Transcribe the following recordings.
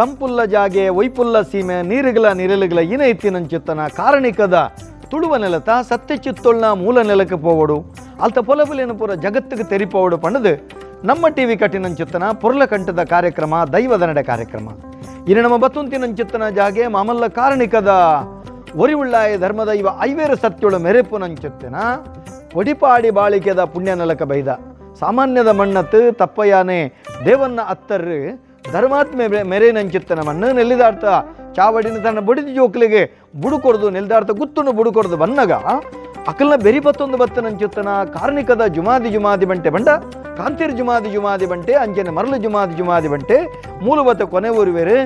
ಸಂಪುಲ್ಲ ಜಾಗೆ, ವೈಪುಲ್ಲ ಸೀಮೆ, ನೀರುಗಳ ನಿರಲುಗಳ ಇನ ಎತ್ತಿನಂಚುತ್ತನ ಕಾರಣಿಕದ ತುಳುವ ನೆಲತ ಸತ್ಯ ಚಿತ್ತೊಳ್ನ ಮೂಲ ನೆಲಕ್ಕೆ ಪೋವಡು. ಅಲ್ತ ಪೊಲಬುಲಿನ ಪೂರ ಜಗತ್ತಿಗೆ ತೆರಿಪೋವಡು ಪಣದು ನಮ್ಮ ಟಿವಿ ಕಟ್ಟಿನಂಚುತ್ತನ ಪೊರ್ಲ ಕಂಠದ ಕಾರ್ಯಕ್ರಮ, ದೈವದ ನಡೆ ಕಾರ್ಯಕ್ರಮ. ಇನ್ನು ನಮ್ಮ ಬತ್ತುಂತಿನಂಚುತ್ತನ ಜಾಗೆ ಮಾಮಲ್ಲ ಕಾರಣಿಕದ ಒರಿವುಳ್ಳಾಯ ಧರ್ಮದ ಇವ ಐವೇರು ಸತ್ಯುಳು ಮೆರೆಪು ನಂಚುತ್ತನ ಒಡಿಪಾಡಿ ಬಾಳಿಕೆದ ಪುಣ್ಯ ನೆಲಕ ಬೈದ. ಸಾಮಾನ್ಯದ ಮಣ್ಣತ್ತು ತಪ್ಪಯಾನೆ ದೇವನ್ನ ಅತ್ತರ್ರು ಧರ್ಮಾತ್ಮೆ ಮೆರೆ ನಂಚಿತ್ತನ ಮಣ್ಣು ನೆಲ್ಲಿದಾಡ್ತ. ಚಾವಡಿನ ತನ್ನ ಬಡಿದ ಜೋಕ್ಲಿಗೆ ಬುಡುಕೊಡ್ದು ನೆಲ್ದಾಡ್ತ ಗುತ್ತುನು ಬುಡುಕೊಡ್ದು ಬನ್ನಗ ಅಕಲ್ನ ಬೆರಿ ಬತ್ತೊಂದು ಬತ್ತ ನಂಚುತ್ತನ ಕಾರ್ಣಿಕದ ಜುಮಾದಿ ಜುಮಾದಿ ಬಂಟೆ ಬಂಡ? ಕಾಂತಿರ್ ಜುಮಾದಿ ಜುಮಾದಿ ಬಂಟೆ ಅಂಚನೆ ಮರಳು ಜುಮಾದಿ ಜುಮಾದಿ ಬಂಟೆ. ಮೂಲಬತ್ತ ಕೊನೆ ಊರುವೇರು?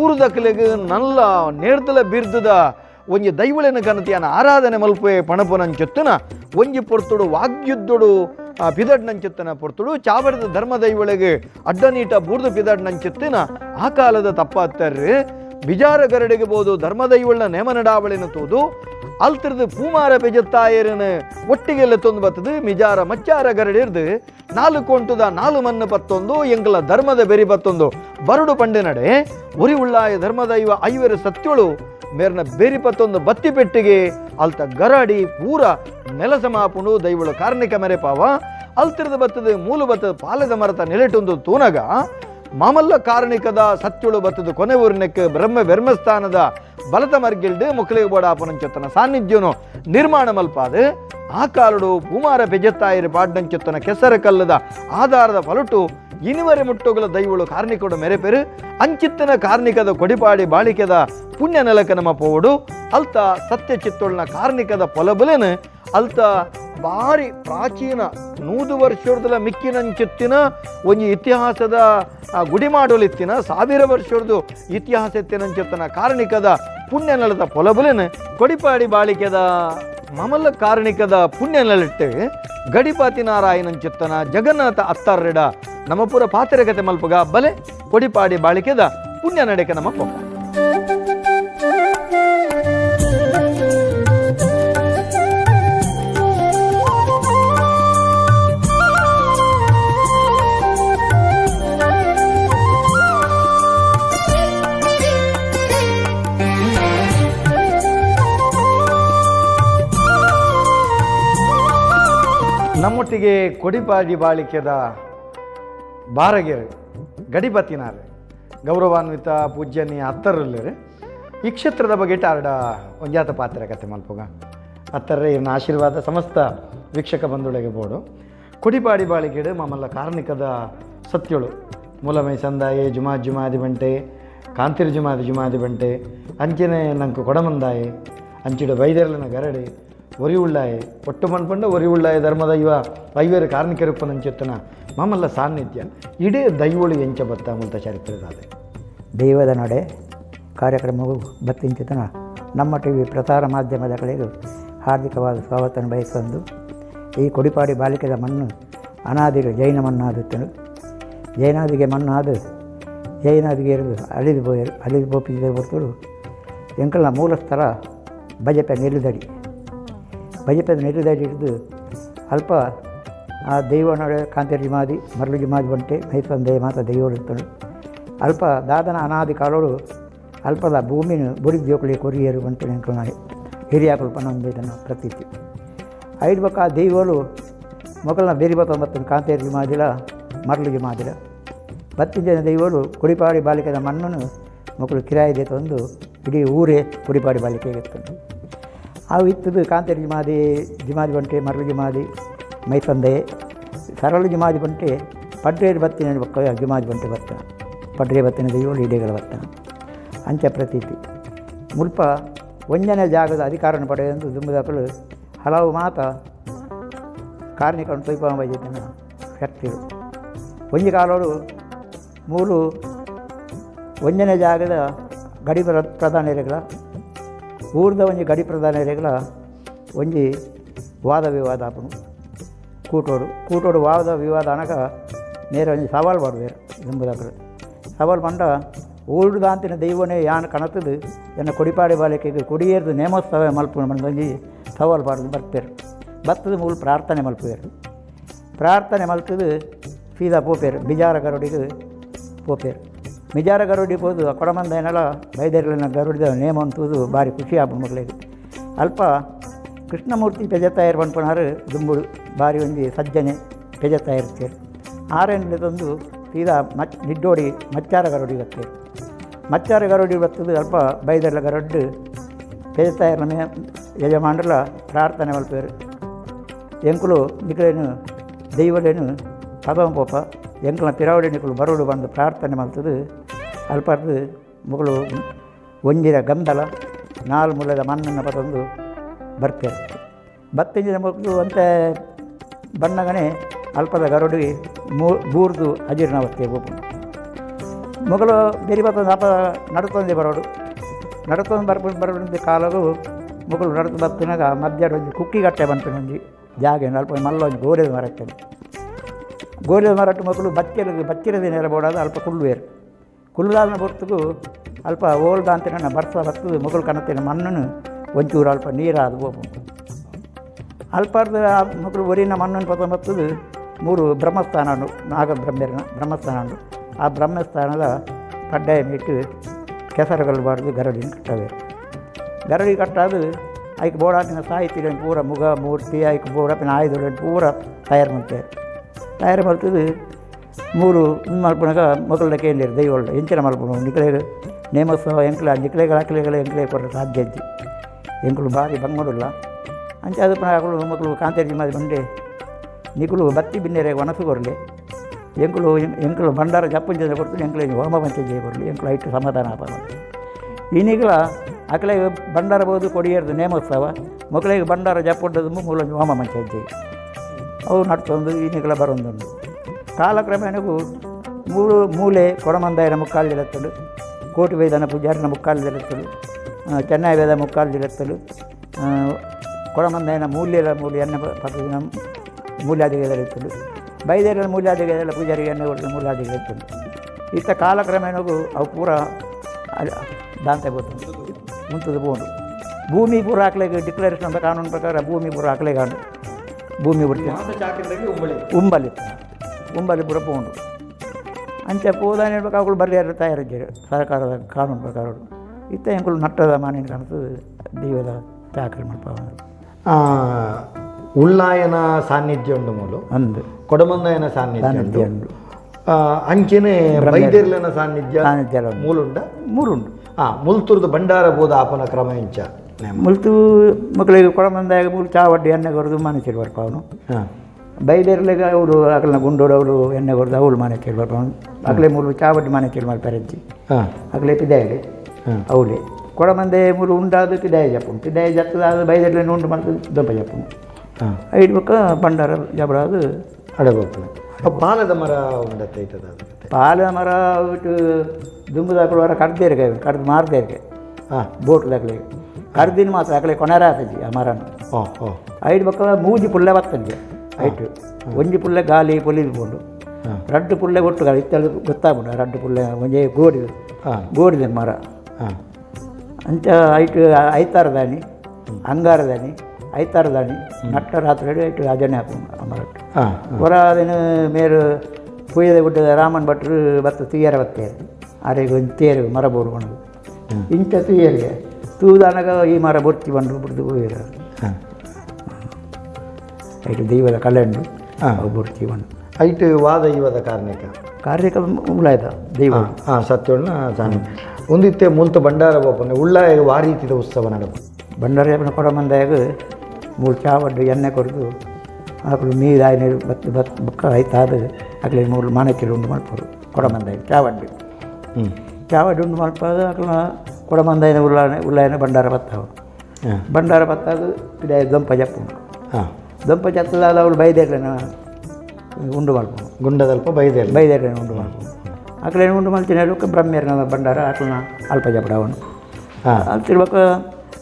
ಊರು ನಲ್ಲ ನೇರ್ದಲ ಬಿರ್ದುದ. ಒಂಜಿ ದೈವಳಿನ ಕನತಿಯನ ಆರಾಧನೆ ಮಲ್ಪೆ ಪಣಪುನಂಚುತ್ತನ ಒಂಜಿ ಪೊರ್ತುಡು ವಾಗ್ಯುದ್ದುಡು, ಆ ಪಿದಡ್ ನಂಚುತ್ತನ ಪೊರ್ತುಡು, ಚಾವರದ ಧರ್ಮ ದೈವಳಿಗೆ ಅಡ್ಡನೀಟ ಬೂರ್ದು ಪಿದಡ್ ನಂಚುತ್ತಿನ ಆ ಕಾಲದ ತಪ್ಪಾತ್ತರ್ರಿ ಬಿಜಾರ ಗರಡಿಗೆ ಬೋದು ಧರ್ಮ ನೇಮ ನಡಾವಳಿನ ತೂದು ಅಲ್ತಿರ್ದು ಪೂಮಾರ ಪೆಜತ್ತಾಯರನ ಒಟ್ಟಿಗೆಲ್ಲ ತೊಂದು ಬತ್ತದು, ಮಿಜಾರ ಮಚ್ಚಾರ ಗರಡಿರ್ದು. ನಾಲ್ಕು ಕೊಂಟುದ ನಾಲು ಮಣ್ಣು ಪತ್ತೊಂದು ಎಂಗಲ ಧರ್ಮದ ಬೆರಿ ಬತ್ತೊಂದು. ಬರಡು ಪಂಡೆ ನಡೆ, ಉರಿ ಉಳ್ಳಾಯ ಧರ್ಮದೈವ ಐವರು ಸತ್ಯುಳು. ಮೇರ್ನ ಬೇರಿ ಪತ್ತೊಂದು ಬತ್ತಿ ಪೆಟ್ಟಿಗೆ, ಅಲ್ತ ಗರಡಿ ಪೂರ ನೆಲ ಮಾಪುಂಡು ದೈವಳು ಕಾರ್ಣಿಕ ಮೆರೆ ಪಾವ. ಅಲ್ತಿರದ ಬತ್ತದ ಮೂಲು ಬತ್ತದ ಪಾಲದ ಮರತ ನೆಲೆಟೊಂದು ತೂನಗ. ಮಾಮಲ್ಲ ಕಾರ್ಣಿಕದ ಸತ್ಯಳು ಬತ್ತದ ಕೊನೆ ಊರಿನಕ್ಕೆ ಬ್ರಹ್ಮ ಬೆರ್ಮಸ್ಥಾನದ ಬಲತ ಮರ್ಗಿಲ್ಡ್ ಮುಕ್ಲಿಗೆ ಬೋಡಾಪನಂಚೊತ್ತನ ಸಾನ್ನಿಧ್ಯನು ನಿರ್ಮಾಣ ಮಲ್ಪಾದ. ಆ ಕಾಲಡು ಭೂಮಾರ ಪೆಜತ್ತಾಯಿರು ಪಾಡ್ನಂಚೊತ್ತನ ಕೆಸರ ಕಲ್ಲದ ಆಧಾರದ ಪಲಟು ಇನಿವರೆ ಮುಟ್ಟುಗಳ ದೈವಳು ಕಾರ್ಣಿಕೋಡ ಮೆರೆಪೆರು ಅಂಚಿತ್ತನ ಕಾರ್ಣಿಕದ ಕೊಡಿಪಾಡಿ ಬಾಳಿಕೆದ ಪುಣ್ಯ ನೆಲಕ ನಮ್ಮ ಪೋವಡು ಅಲ್ತ ಸತ್ಯ ಚಿತ್ತೊಳ್ನ ಕಾರ್ಣಿಕದ ಪೊಲಬಲೇನ. ಅಲ್ತ ಬಾರಿ ಪ್ರಾಚೀನ ನೂದು ವರ್ಷದ ಮಿಕ್ಕಿನಂಚಿತ್ತಿನ ಒಂಜಿ ಇತಿಹಾಸದ ಗುಡಿ ಗುಡಿಮಾಡೋಲಿತ್ತಿನ, ಸಾವಿರ ವರ್ಷದ್ದು ಇತಿಹಾಸ ಎತ್ತಿನಂಚಿತ್ತನ ಕಾರ್ಣಿಕದ ಪುಣ್ಯ ನೆಲದ ಪೊಲಬುಲೆನ್ ಕೊಡಿಪಾಡಿ ಬಾಳಿಕೆದ ಮಮಲ್ಲ ಕಾರಣಿಕದ ಪುಣ್ಯ ನೆಲಟ್ಟೆ ಗಡಿಪಾತಿ ನಾರಾಯಣಂಚಿತ್ತನ ಜಗನ್ನಾಥ ಅತ್ತಾರ್ರೆಡ ನಮ್ಮ ಪೂರ ಪಾತ್ರಕತೆ ಮಲ್ಪಗ ಬಲೆ ಕೊಡಿಪಾಡಿ ಬಾಳಿಕೆದ ಪುಣ್ಯ ನಡೆಕ ನಮ್ಮ ಪೊಕ್ಕ. ನಮ್ಮೊಟ್ಟಿಗೆ ಕೊಡಿಪಾಡಿ ಬಾಳಿಕೆದ ಬಾರಗೆರೆ ಗಡಿಪತಿನಾರೆ ಗೌರವಾನ್ವಿತ ಪೂಜ್ಯನೀಯ ಹತ್ತರಲ್ಲರೆ ಈ ಕ್ಷೇತ್ರದ ಬಗ್ಗೆ ಟಾರ್ಡ ಒಂಜಾತ ಪಾತ್ರ ಕತೆ ಮಲ್ಪಗ. ಹತ್ತರ್ರೆ ಇವನ ಆಶೀರ್ವಾದ ಸಮಸ್ತ ವೀಕ್ಷಕ ಬಂಧುಗಳಿಗೆ ಬೋಡು. ಕೊಡಿಪಾಡಿ ಬಾಳಿಕೆಡು ಮಮ್ಮಲ್ಲ ಕಾರ್ಣಿಕದ ಸತ್ಯಳು. ಮೂಲಮೈ ಸಂದಾಯೆ ಜುಮಾ ಜುಮಾದಿ ಬಂಟೆ, ಕಾಂತಿರ್ ಜುಮಾದಿ ಜುಮಾದಿ ಬಂಟೆ ಅಂಚಿನ ನಂಕು ಕೊಡಮಂದಾಯೆ, ಅಂಚಿಡು ಬೈದರ್ಲನ ಗರಡೆ ಒರಿ ಉಳ್ಳಾಯ ಒಟ್ಟು ಮನ್ಪಂಡ ಒರಿ ಉಳ್ಳಾಯ ಧರ್ಮದ ಇವ. ಐವೇರು ಕಾರ್ಮಿಕರಪ್ಪನಂಚೆತ್ತನ ಮಮ್ಮಲ್ಲ ಸಾನ್ನಿಧ್ಯ. ಇಡೀ ದೈವಳು ಎಂಚ ಬತ್ತ ಅಂತ ಚರಿತ್ರೆದಾದೆ. ದೈವದ ನಡೆ, ಕಾರ್ಯಕ್ರಮವು ಬತ್ತಿಂಚಿತನ ನಮ್ಮ ಟಿ ವಿ ಪ್ರಸಾರ ಮಾಧ್ಯಮದ ಕಡೆಗೂ ಹಾರ್ದಿಕವಾದ ಸ್ವಾಗತವನ್ನು ಬಯಸಂದು ಈ ಕೊಡಿಪಾಡಿ ಬಾಲಿಕೆದ ಮಣ್ಣು ಅನಾದಿಗೆ ಜೈನ ಮಣ್ಣಾದುತ್ತನು. ಜೈನಾದಿಗೆ ಮಣ್ಣಾದ ಜೈನಾದಿಗೆ ಇರೋದು ಅಳಿದು ಪೋಯರು ಅಳಿದು ಪೋಪಿಸಿದ ಹೊರತು ಎಂಕಲ್ನ ಮೂಲ ಸ್ಥಳ ಬಜಪೆ ನಿಲ್ಲುದಡಿ ಬಜಪೆ ನಿಲ್ಲುದಡಿ ಹಿಡಿದು ಅಲ್ಪ ಆ ದೈವ ನಡೆ ಕಾಂತೇರಿ ಜಿಮಾದಿ, ಮರಳು ಜಿಮಾದಿ ಬಂಟೆ ಮೈಸಂದೆ ಮಾತ ದೈವ ಇರ್ತಳು ಅಲ್ಪ ದಾದನ ಅನಾದಿ ಕಾಲೋಡು ಅಲ್ಪದ ಭೂಮಿನ ಬುಡಿ ಜೋಕಳಿ ಕೊರಿಯರು ಬಂತು ನೆನ್ಕೊಂಡು ಹಿರಿಯ ಪನ್ನೊಂದು ಇದನ್ನು ಪ್ರತೀತಿ. ಐದು ಬಕ್ಕ ಆ ದೈವಗಳು ಮೊಗಲ್ನ ಬೇರೆ ಬತ್ತೊಂಬತ್ತು ಕಾಂತೇರಿ ಜಿಮಾದಿಲ, ಮರಳು ಜಿಮಾದಿಲ. ಬತ್ತಿ ಜನ ದೈವಗಳು ಕುಡಿಪಾಡಿ ಬಾಲಿಕದ ಮಣ್ಣನ್ನು ಮಕ್ಕಳು ಕಿರಾಯಿದೆ ತಂದು ಇಡೀ ಊರೇ ಕುಡಿಪಾಡಿ ಬಾಲಿಕೆಗೆ ತಂದು ಅವು ಇತ್ತದು ಕಾಂತೇರಿ ಜಿಮಾದಿ ಜಿಮಾದಿ ಬಂಟೆ, ಮರಳು ಜಿಮಾದಿ ಮೈಸಂದೆ ಸರಳ ಜಿಮಾದಿ ಬಂಟೆ, ಪಡ್ರೇರು ಬತ್ತಿನ ಬಕ್ಕ ಜುಮಾದಿ ಬಂಟೆ ಬತ್ತ, ಪಡ್ರೆ ಬತ್ತಿನ ದೇವಳು ಇಡೆಗಳ ಬತ್ತ. ಅಂಚ ಪ್ರತೀತಿ. ಮುಲ್ಪ ಒಂದನೇ ಜಾಗದ ಅಧಿಕಾರನ ಪಡೆಯೊಂದು ದುಂಬದಾಕಲು ಹಲವು ಮಾತ ಕಾರ್ಮಿಕರನ್ನು ತೊಯ್ಪ ಬೈದಿದ್ದನ ಒಂದು ಒಂಜಿ ಕಾಲೋಡು ಮೂಲು ಒಂದನೇ ಜಾಗದ ಗಡಿ ಪ್ರಧಾನ ಊರ್ದ ಒಂಜಿ ಗಡಿ ಪ್ರಧಾನಿಗಳ ಒಂಜಿ ವಾದ ವಿವಾದ ಆಪುನು ಕೂಟೋಡು ಕೂಟೋಡು ವಾದ ವಿವಾದ ಅನಗ ನೇರ ಒಂಜಿ ಸವಾಲು ಮಾಡುವೇರು ದುಂಬದಾಕಲು ಸವಾಲು ಪಂಡ ಊರುಡು ದಾಂತಿನ ದೈವನೇ ಯಾನ್ ಕಣತದು ಎನ್ನ ಕೊಡಿಪಾಡಿ ಬಾಲಿಕೆಗೆ ಕೊಡಿಯೇರ್ದು ನೇಮೋತ್ಸವ ಮಲ್ಪು ಮಂದೊಂಜಿ ಸವಾಲು ಪಾಡ್ದು ಬರ್ಪೇರು ಬತ್ತದ ಮೂಲ ಪ್ರಾರ್ಥನೆ ಮಲ್ಪುವೇರು ಪ್ರಾರ್ಥನೆ ಮಲ್ತದು ಸೀದಾ ಪೋಪೇರು ಬಿಜಾರ ಗರುಡಿಗೆ ಪೋಪೇರು ಮಿಜಾರ ಗರುಡಿ ಹೋದು ಕೊಡಮಂದ ಏನಲ್ಲ ಬೈದೇರಿನ ಗರುಡಿದ ನೇಮ ಅಂತೂದು ಭಾರಿ ಖುಷಿ ಆ ಮಗಳಿಗೆ. ಅಲ್ಪ ಕೃಷ್ಣಮೂರ್ತಿ ಪೆಜತಾಯರ್ ಪಂಪನಾರು ದುಂಬುಡು ಭಾರಿ ಒಂಜಿ ಸಜ್ಜನೆ ಪೆಜತಾಯಿರ್ತೀರು. ಆರೆಂಡ್ಲೆ ತಂದು ಸೀದಾ ಮಚ್ ನಿಡ್ಡೋಡಿ ಮಚ್ಚಾರ ಗರುಡಿ ಬರ್ತೇವೆ ಮಚ್ಚಾರ ಗರುಡಿ ಬತ್ತದು ಅಲ್ಪ ಬೈದೆಲ್ಲ ಗರಡ್ಡು ಪೆಜತಾಯರ್ನ ಮೇ ಯಜಮಾನರಲ್ಲ ಪ್ರಾರ್ಥನೆ ಮಲ್ಪೇರು ಎಂಕುಲು ನಿಕಲೇನು ದೈವಲೇನು ಪದಂ ಪೋಪ ಎಂಕುಲ ಪಿರಾವಡಿ ನಿಕ್ಕಲು ಬರೋಡು ಬಂದು ಪ್ರಾರ್ಥನೆ ಮಾಡ್ತದೆ. ಅಲ್ಪರ್ದು ಮಗಳು ಒಂಜಿರ ಗಂಧಲ, ನಾಲ್ ಮೂಲದ ಮಣ್ಣನ್ನು ಪತಂದು ಬರ್ತೇವೆ ಬತ್ತಿಂಜಿನ ಮಕ್ಕಳು ಅಂತ ಬಣ್ಣಗನೆ ಅಲ್ಪದ ಗರುಡಿ ಮೂ, ಬೂರ್ದು ಅಜೀರ್ಣಾವಸ್ಥೆ ಗೋಪು ಮಗಳು ಬೇರೆ ಬರ್ತದೆ ಅಪ ನಡ್ತಂದೆ ಬರೋಡು ನಡ್ತಂದು ಬರ್ಕೊಂಡು ಬರೋದು ಕಾಲಗು ಮಗಳು ನಡ್ದು ಬರ್ತಿನಾಗ ಮಧ್ಯಾಹ್ನ ಒಂದು ಕುಕ್ಕಿ ಗಟ್ಟೆ ಬಂತು ಒಂಜಿ ಜಾಗ ಅಲ್ಪ ಮಲ್ಲ ಒಂದು ಗೋರೆದು ಮರಕ್ಕೆ ಗೋಡೆದ ಮರಟ್ಟು ಮಕ್ಕಳು ಬಚ್ಚಿರ ಬಚ್ಚಿರದ ನೆಲ ಬೋಡಾದ ಅಲ್ಪ ಕುಳ್ಳುವೇರು ಕುಳ್ಳುದಾದ ಬರ್ತಗೂ ಅಲ್ಪ ಓಲ್ದ ಅಂತ ನನ್ನ ಬರ್ಸ ಬರ್ತದು ಮೊಗಲು ಕನತಿನ ಮಣ್ಣನ್ನು ಒಂಚೂರು ಅಲ್ಪ ನೀರಾದ ಬೋಪು ಅಲ್ಪಾರ್ದ ಆ ಮಕ್ಕಳು ಒರಿನ ಮಣ್ಣನ್ನು ಪದ ಬರ್ತದು ಮೂರು ಬ್ರಹ್ಮಸ್ಥಾನ ಉಂಡು ನಾಗ ಬ್ರಹ್ಮರ್ನ ಬ್ರಹ್ಮಸ್ಥಾನ ಉಂಡು ಆ ಬ್ರಹ್ಮಸ್ಥಾನದ ಕಡ್ಡಾಯ ಇಟ್ಟು ಕೆಸರುಗಳು ಬಾರ್ದು ಗರಡಿನ ಕಟ್ಟವೆ ಗರಡಿ ಕಟ್ಟಾದು ಐಕ್ ಬೋಡಾಟಿನ ಸಾಹಿತ್ಯ ಪೂರ ಮುಗ ಮೂರ್ತಿ ಐಕ್ ಬೋಡಾಪಿನ ಆಯುಧಗಳು ಪೂರ ತಯಾರು ಮಾಡ್ತಾರೆ ತಯಾರು ಮಾಡ್ತದು ಮೂರು ಮಲ್ಪನಾಗ ಮಕ್ಕಳ ಕೇಳಿರು ದೈವಳ್ಳ ಎಂಚಿನ ಮಲ್ಪನ ನಿಕಲೆಗೆ ನೇಮೋತ್ಸವ ಎಂಕ್ಲ ನಿಕಲೆಗಳ ಅಕ್ಲೆಗಳ ಎಂಕ್ಲೆ ಕೊಟ್ಟರೆ ಸಾಧ್ಯ ಐತಿ ಎಂಕ್ಳು ಭಾರಿ ಬಂಗೋಡುಲ್ಲ ಅಂಚೆ ಅದು ಅಕಲು ಮಕ್ಕಳು ಕಾಂತೇರಿ ಮಾದಿ ಬಂಡೆ ನಿಕ್ಳು ಬತ್ತಿ ಬಿನ್ನೆರೆ ಒಣಸು ಕೊರಲಿ. ಎಂಕುಲು ಎಂಕ್ಳು ಭಂಡಾರ ಜಪ್ಪುಂಜ ಕೊಡ್ತೀನಿ ಎಂಕ್ಲೆ ಹೋಮ ಪಂಚಜೆ ಕೊರಲಿ ಎಂಕ್ಳು ಇಟ್ಟು ಸಮಾಧಾನ ಆಪ ಇನ್ನೀಗಳ ಅಕಲೆಗೆ ಭಂಡಾರ ಬೋದು ಕೊಡಿಯರ್ದು ನೇಮೋತ್ಸವ ಮಕ್ಕಳಿಗೆ ಭಂಡಾರ ಜಪ್ಪುಂಟದು ಮೂಲ ಹೋಮ ಪಂಚಜೆ ಅವು ನಡ್ತೊಂದು ನಿಗಳ ಬರೊಂದುಂಡು ಕಾಲಕ್ರಮೇಣಗೂ ಮೂರು ಮೂಲೆ ಕೊಡಮಂದಾಯನ ಮುಕ್ಕಾಲು ಜಲತ್ತಲು ಕೋಟಿ ವೇದನ ಪೂಜಾರಿನ ಮುಕ್ಕಾಲು ಜಲತ್ತಲು ಚೆನ್ನೈ ವೇದ ಮುಕ್ಕಾಲು ಜಲತ್ತಲು ಕೊಡಮಂದಾಯನ ಮೂಲ್ಯದ ಮೂಲೆಯನ್ನ ಪದ್ಧತಿನ ಮೂಲ್ಯಾದಿಗೆದಲಿತ್ತಲು ಬೈದೇರಿನ ಮೂಲ್ಯಾದಿಗೆದೆಲ್ಲ ಪೂಜಾರಿಯನ್ನು ಒಟ್ಟು ಕೊಟ್ಟು ಮೂಲ್ಯಾದಿಗೆತ್ತಲು ಇತ್ತ ಕಾಲಕ್ರಮೇಣಗೂ ಅವು ಪೂರ ದಾಂತೆ ಮುಂತದು ಬೋದು ಭೂಮಿ ಪೂರ ಹಾಕ್ಲಿಕ್ಕೆ ಡಿಕ್ಲರೇಷನ್ ಅಂತ ಕಾನೂನು ಪ್ರಕಾರ ಭೂಮಿ ಪೂರ ಆಂಡು. ಭೂಮಿ ಬರ್ತೀನಿ. ಉಂಬಲಿ. ಉಂಬಲಿ ಪುರ ಪೋಂಡು. ಅಂಚೆ ಪೋದಾನೆ ಅವಳು ಬರ್ಯಾರು ತಯಾರಿದ್ದಾರೆ ಸರ್ಕಾರದ ಕಾನೂನು ಪ್ರಕಾರ ಇತ್ತ ಎಂಕುಲು ನಟ್ಟದ ಮಾನಿನ ಕಾಣ್ತು ದೇವದ ಚಾಕರಿ ಮಾಡ್ಪ ಆ, ಉಳ್ಳಾಯನ ಸಾನ್ನಿಧ್ಯ ಉಂಡು ಮೂಲು. ಅಂದು. ಕೊಡಮಂದಾಯನ ಸಾನ್ನಿಧ್ಯ ಉಂಡು. ಆ, ಅಂಚೆನೆ ಬೈದೇರ್ಲನ ಸಾನ್ನಿಧ್ಯ ಸಾನ್ನಿಧ್ಯ ಉಂಡು ಮೂಲುಂಡ? ಮೂರುಂಡು ಆ ಮುಲ್ತುರ್ದು ಭಂಡಾರ ಬೋಧ ಆಪನ ಕ್ರಮ ಇಂಚ. ಮುಲ್ತು ಮಕ್ಕಳಿಗೆ ಕೊಡಮಂದಾಗ ಮೂರು ಚಾವಡ್ಡಿ ಎಣ್ಣೆ ಕೊರದು ಮನೆ ಬರ್ಪ ಅವನು. ಹಾಂ. ಬೈದೇರ್ಲೆಗ ಅವರು ಅಕಲ್ನ ಗುಂಡೋಡು ಅವಳು ಎಣ್ಣೆ ಕೊರದು ಅವಳು ಮನೆ ಬರ್ಪ ಅವನು. ಅಕಲೆ ಮೂರು ಚಾವಡ್ಡಿ ಮನೆ ಚೆಲ್ ಮಾಡ್ತಾರೆ ಹಾಂ. ಅಕಲೆ ಪಿದಾಯಲೆ. ಹಾಂ. ಅವಳೆ. ಕೊಡಮಂದೆ ಮೂರು ಉಂಡಾದು ಪಿದಾಯ ಜಪ್ಪುಂಡು ಪಿದಾಯ ಜತ್ತದಾದ ಬೈದೇರ್ಲೆ ಉಂಡು ಮಾಡ್ತದೆ ದೊಂಪ ಜಪ್ಪುಂಡು ಹಾಂ. ಐದು ಪಕ್ಕ ಭಂಡಾರ ಜಬಡಾದು ಅಡಗೋಪನ ಬಾಲದ ಮರ ಉಂಡತ್ತೆ ಐತದ ಅದಕ್ಕೆ ಪಾಲ ಮರ ಬಿಟ್ಟು ದುಂಬುದಾಕಲು ವರ ಕಡ್ದೇರಿ ಕಡ್ದು ಮಾರ್ದೇರಿಗೆ. ಹಾಂ. ಬೋಟ್ದಾಗಲಿ ಕಡ್ದಿನ ಮಾತ್ರ ಅಕಲೆ ಕೊನೆರ ಆತಜಿ ಆ ಮರನ ಓ ಓ ಐದು ಪಕ್ಕ ಮೂಜಿ ಪುಲ್ಲೆ ಬತ್ತಂಜಿ ಐಟು ಒಂಜಿ ಪುಲ್ಲೆ ಗಾಲಿ ಪೊಲಿದ್ಕೊಂಡು ಹಾಂ ರಡ್ಡು ಪುಲ್ಲೆ ಒಟ್ಟು ಗಾಳಿ ಇತ್ತೆಲ್ಲ ಗೊತ್ತಾಗ್ಬಿಡ ರಡ್ಡು ಪುಲ್ಲೆ ಒಂಜೆ ಗೋಡಿ ಹಾಂ ಗೋಡಿದೆ ಮರ ಹಾಂ ಅಂಚ ಐಟು ಐತಾರ ದಾನಿ ಅಂಗಾರ ದಾನಿ ಐತಾರ ದಾನಿ ನಟ್ಟ ರಾತ್ರಿ ಐಟು ಅಜನೆ ಹಾಕೊಂಡು ಆ ಮರಟ್ಟು ಹಾಂ ಹೊರ ಅದನ್ನು ಮೇರು ಪುಯ್ಯದ ಗುಡ್ಡದ ರಾಮನ್ ಭಟ್ರು ಬತ್ತು ತುಯ್ಯರ ಬತ್ತೆ ಆರೆಗೆ ಒಂದು ತೇರು ಮರ ಬೋಡು ಬಂದು ಹ್ಮ್. ಇಂಚ ತುಯ್ಯರಿಗೆ ತೂದಾನಾಗ ಈ ಮರ ಬರ್ತಿ ಬಂದು ಬಿಡ್ದು ಹೋಗಿರ ಹಾಂ. ಐಟು ದೈವದ ಕಲೆಂಡು ಹಾಂ. ಬೊರ್ತಿ ಬಂದು. ಐಟು ವಾದ ಇವದ ಕಾರ್ಣಿಕ ಕಾರ್ಯಕ ಉಳ್ಳಾಯ್ದ ದೈವ. ಹಾಂ ಸತ್ಯವನ್ನ ಸಾನಿ ಒಂದಿತ್ತೆ ಮುಲ್ತ ಭಂಡಾರ ಬೋಪನೆ ಉಳ್ಳಾಯ ವಾರೀತಿದ ಉತ್ಸವ ನಡಪ. ಕೊಡ ಮಂದಾಗ ಮೂರು ಚಾವಡ್ಡು ಎಣ್ಣೆ ಕೊಡ್ದು ಆಕಳು ನೀರು ಆಯ್ನ ಬತ್ತು ಬತ್ ಬುಕ್ಕ ಆಯ್ತಾದ ಆಗಲಿ ಮೂರು ಮಾನಕ್ಕೆ ಉಂಡು ಮಾಡ್ಬೋದು ಕೊಡಮಂದಾಗ ಚಾವಡ್ಡು ಹ್ಞೂ ಚಾವಡ್ಡು ಉಂಡು ಮಾಡ್ಬೋದು ಆಕಳ ಕೊಡಮಂದಾಯನ ಉಲ್ಲಾಯನ ಉಲ್ಲಾಯನ ಭಂಡಾರ ಬತ್ತವ. ಹಾಂ. ಭಂಡಾರ ಬತ್ತಾದು ಪಿಡೆ ದೊಂಪ ಜಪ್ಪು ಹಾಂ. ದೊಂಪ ಜತ್ತದಾದ ಅವಳು ಬೈದೇರ್ಲೇನ ಉಂಡು ಮಾಡ್ಬೋದು. ಗುಂಡದಲ್ಪ ಬೈದೇಲ್ಲ ಬೈದೇರ್ಲೇನ ಉಂಡು ಮಾಡ್ಬೋದು. ಆಕಳೇನು ಉಂಡು ಮಾಡ್ತೀನಿ ಹೇಳೋಕೆ ಬ್ರಹ್ಮ್ಯರ್ನ ಭಂಡಾರ ಆಕಳನ್ನ ಅಲ್ಪ ಜಪಡವನು ಹಾಂ. ಅಲ್ತಿರ್ಬೇಕು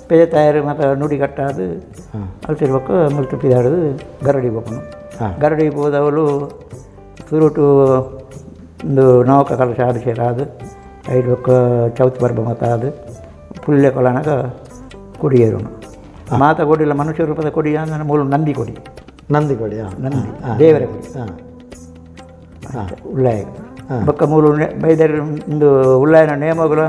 ಪೇಜ ತಯಾರು ಮತ್ತು ನುಡಿ ಕಟ್ಟಾದು ಹಾಂ. ಅಲ್ತಿರ್ಬೇಕು ಮುಲ್ತು ಪಿದಾಡೋದು ಗರಡಿ ಬೋಪನು ಹಾಂ. ಗರಡಿ ಹೋದವಳು ಸುರುಟು ಒಂದು ನೌಕ ಕಲಶ ಅಭಿಷೇಕ ಅದು ಐದು ಒಕ್ಕ ಚೌತಿ ಬರ್ಬ ಮತ ಅದು ಪುಲ್ಯ ಕೊಲನಾಗ ಕೊಡಿಯರು ಮಾತ ಕೊಡಿಲ್ಲ ಮನುಷ್ಯ ರೂಪದ ಕೊಡಿ ಅಂದ್ರೆ ಮೂಲ ನಂದಿ ಕೊಡಿ ನಂದಿ ಕೊಡಿ ಹಾಂ ನಂದಿ ಹಾಂ ದೇವರ ಕೊಡಿ ಹಾಂ ಹಾಂ ಉಳ್ಳಾಯ ಬೊಕ್ಕ ಮೂಲು ನೆ- ಬೈದರ್ ಒಂದು ಉಳ್ಳಾಯನ ನೇಮಗಳು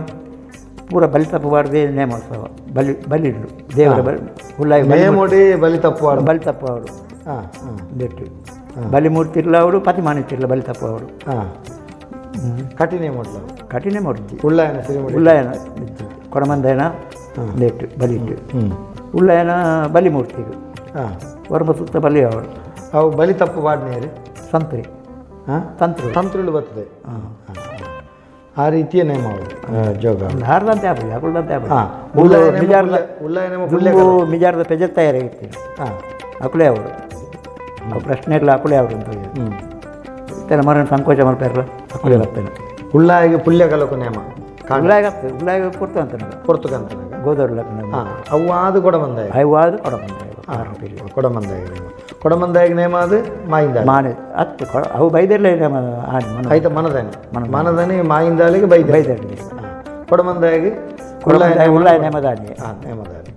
ಪೂರ ಬಲಿ ತಪ್ಪಬಾರ್ದೇ ನೇಮೋತ್ಸವ ಬಲಿ ಬಲಿಡ್ಲು ದೇವರ ಬಲಿ ಉಳ್ಳಾಯ ಬಲಿ ನೇಮೋಡಿ ಬಲಿ ತಪ್ಪುವಾಡು ಬಲಿ ತಪ್ಪವಡು ಹಾಂ ಹಾಂ ಬೆಟ್ಟು ಬಲಿ ಮೂರ್ತಿರ್ಲ ಅವಡು ಪತಿ ಮಾನಿತಿರ್ಲ ಬಲಿ ತಪ್ಪವಡು ಹಾಂ ಕಠಿಣ ಮೂರ್ತಿ ಕಠಿಣ ಮೂರ್ತಿ ಉಳ್ಳಾಯನ ಸಿರಿಮುಡಿ ಉಳ್ಳಾಯನ ಕೊರಮಂದಯನ ಲೇಟ್ ಬಲಿಟ್ಟು ಹ್ಞೂ ಉಳ್ಳಾಯನ ಬಲಿ ಮೂರ್ತಿಗಳು ಹಾಂ. ವರ್ಮ ಸುತ್ತ ಬಲಿ ಅವರು ಅವು ಬಲಿ ತಪ್ಪು ಬಾಡ್ನೇರಿ ಸಂತ್ರಿ ಹಾಂ? ತಂತ್ರ. ತಂತ್ರಗಳು ಬರ್ತದೆ. ಹಾಂ. ಆ ರೀತಿಯ ನೇಮ ಅವರು ಜೋಗ ಹಾರದಂತೆ ಆಗ್ಬೋದು ಹಾಕೊಳ್ದಂತೆ ಹಾಂ. ಆಗ್ಬೋದು ಮಿಜಾರದ ದುಂಬು ಮಿಜಾರ್ದ ಪೆಜತ್ ತಯಾರಾಗಿರ್ತೀನಿ ಹಾಂ. ಅಕುಳೆ ಅವರು. ಪ್ರಶ್ನೆಗಳು ಅಕುಳೆ ಅವರು ಅಂತ ಹ್ಞೂ ಇತ್ತೆಲ್ಲ ಮರಣ ಸಂಕೋಚ ಮಾಡ್ತಾರಲ್ಲ ಅಕುಳೆ ಬರ್ತೇನೆ ಉಳ್ಳಾಯಿಗೆ ಪುಲ್ಯ ಕಲಕು ನೇಮ ಉಳ್ಳಾಗ ಆಗ್ತದೆ ಉಳ್ಳಾಗ ಕೊಡ್ತು ಅಂತ ನನಗೆ. ಲಗ್ನ ಹಾಂ ಅವು ಆದು ಕೊಡಮಂದಾಯ ಅವು ಆದ್ರು ಕೊಡ ಬಂದೆ ಕೊಡಮಂದಾಯ ನೇಮ. ಕೊಡಮಂದಾಯ ನೇಮ ಅದು ಮಾಯಿಂದ ಮಾನೆ ಹತ್ತು ಕೊಡ ಅವು ಬೈದಿರಲೇ ನಮ್ಮ ಆಡಿ ಮನ ಆಯ್ತಾ ಮನದಾನೆ ಮನದಾನೆ ಮಾಯಿಂದಾಲಿಗೆ ಬೈದ ಬೈದಿರಲಿ. ಕೊಡಮಂದಾಯಿಗೆ ಕೊಡಮಂದಾಯ ಉಳ್ಳಾಯ ನೇಮದಾನಿ. ಹಾಂ ನೇಮದಾನೆ.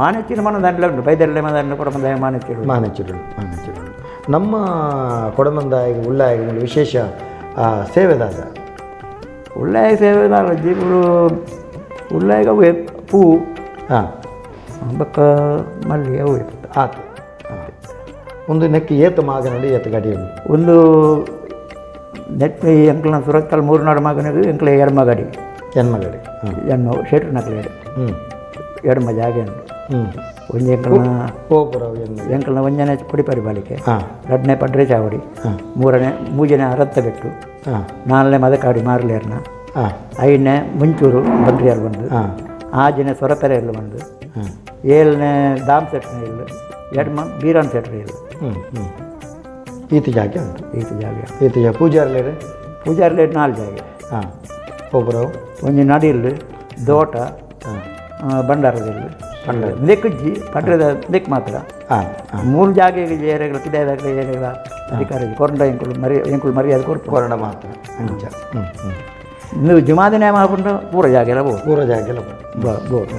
ಮಾನೆಚ್ಚಿನ ಮನದಾಂಡ್ಲ ಉಂಟು ಬೈದಿರಲೇ ಮನದಾಂಡ್ಲ ಕೊಡಮಂದಾಯ ಮಾನೆಚ್ಚಿರು ಮಾನಚಿರುಳು ನಮ್ಮ ಕೊಡಮಂದಾಯಿಗೆ ಉಳ್ಳಾಯ ವಿಶೇಷ ಆ, ಸೇವೆದಾದ ಉಳ್ಳಾಯ ಸೇವೆದಾರ ಜೀವರು ಉಳ್ಳಾಯಿಗೆ ಅವು ಪೂ. ಹಾಂ. ಬಕ್ಕ ಮಲ್ಲಿಗೆ ಅವು ಇರ್ತದೆ ಆತು. ಒಂದು ನೆಕ್ಕಿ ಏತು ಮಾಗ ನೋಡಿ ಏತು ಗಡಿ ಒಂದು ನೆಟ್ ಎಂಕ್ಲನ ಸುರತ್ತಲ್ ಮೂರ್ನಾಡು ಮಗನಿಗೆ ಎಂಕ್ಲ ಎಡಮ ಗಡಿ ಜನ್ಮಗಡಿ ಗಡಿ ಎಣ್ಣು ಶೇಟ್ರು ನಕ್ಲಿ ಹ್ಞೂ ಎಡಮ ಮಜಾಗೆ ಉಂಟು ಹ್ಞೂ ಒಂಜಿ ಎಂಕ್ಲನ ಗೋಪುರ ಎಂಕ್ಲನ ಒಂಜನೆ ಕುಡಿಪರಿ ಬಾಲಿಕೆ ಹಾಂ. ಎರಡನೇ ಪಡ್ರೆ ಚಾವಡಿ. ಹಾಂ. ಮೂರನೇ ಮೂಜನೆ ಅರತ್ತ ಬೆಟ್ಟು. ಹಾಂ. ನಾಲ್ನೇ ಮದಕಾಡಿ ಮಾರ್ಲೇರ್ನ. ಹಾಂ. ಐದನೇ ಮುಂಚೂರು ಬಂದ್ರಿಯಲ್ಲಿ ಬಂದು. ಹಾಂ. ಆಜನೇ ಸೊರಪೆರೆಯಲ್ಲಿ ಬಂದು. ಏಳನೇ ದಾಮ್ ಸೆಟ್ನ ಇಲ್ಲ. ಎಡ್ಮ ಬೀರಾನ್ ಸೆಟ್ರಿ ಇಲ್ಲ. ಈತ ಜಾಗ ಉಂಟು. ಈತ ಜಾಗ. ಈತ ಜಾಗ ಪೂಜಾರ್ಲೇರೆ ಪೂಜಾರ್ಲೆ ನಾಲ್ ಜಾಗ. ಹಾಂ. ಗೋಪುರವು ಒಂಜಿ ನಡಿಲ್ ದೋಟ ಹಾಂ. ಆ, ಪಟ್ಟದ ಲೆಕ್ಕ ಮಾತ್ರ. ಮೂರು ಜಾಗ ಏರೆಗಳ ಕಿದಾಯದಾಗ ಏರೆಗಳ ಅಧಿಕಾರಿ ಕೊರಂಡ ಎಂಕುಳು ಮರಿ ಎಂಕುಳು ಮರ್ಯಾದೆ ಕೊಡ್ತು ಕೊರಂಡ ಮಾತ್ರ ಅಂಚ ನೀವು ಜುಮಾದಿನ ಮಾಡ್ಕೊಂಡು ಪೂರ ಜಾಗ ಎಲ್ಲ ಬೋದು ಪೂರ ಜಾಗ ಎಲ್ಲ ಬೋ ಬೋದು